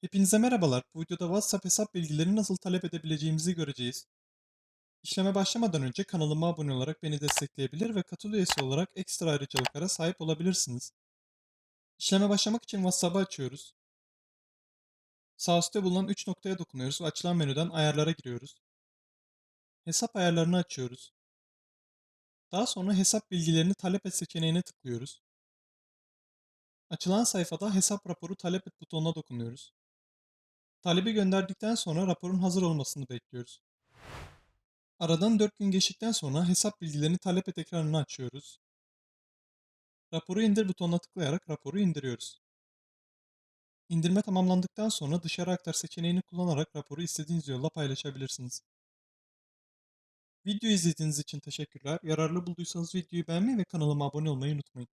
Hepinize merhabalar. Bu videoda WhatsApp hesap bilgilerini nasıl talep edebileceğimizi göreceğiz. İşleme başlamadan önce kanalıma abone olarak beni destekleyebilir ve katıl üyesi olarak ekstra ayrıcalıklara sahip olabilirsiniz. İşleme başlamak için WhatsApp'ı açıyoruz. Sağ üstte bulunan 3 noktaya dokunuyoruz ve açılan menüden ayarlara giriyoruz. Hesap ayarlarını açıyoruz. Daha sonra hesap bilgilerini talep et seçeneğine tıklıyoruz. Açılan sayfada hesap raporu talep et butonuna dokunuyoruz. Talebi gönderdikten sonra raporun hazır olmasını bekliyoruz. Aradan 4 gün geçtikten sonra hesap bilgilerini talep et ekranını açıyoruz. Raporu indir butonuna tıklayarak raporu indiriyoruz. İndirme tamamlandıktan sonra dışarı aktar seçeneğini kullanarak raporu istediğiniz yolla paylaşabilirsiniz. Video izlediğiniz için teşekkürler. Yararlı bulduysanız videoyu beğenmeyi ve kanalıma abone olmayı unutmayın.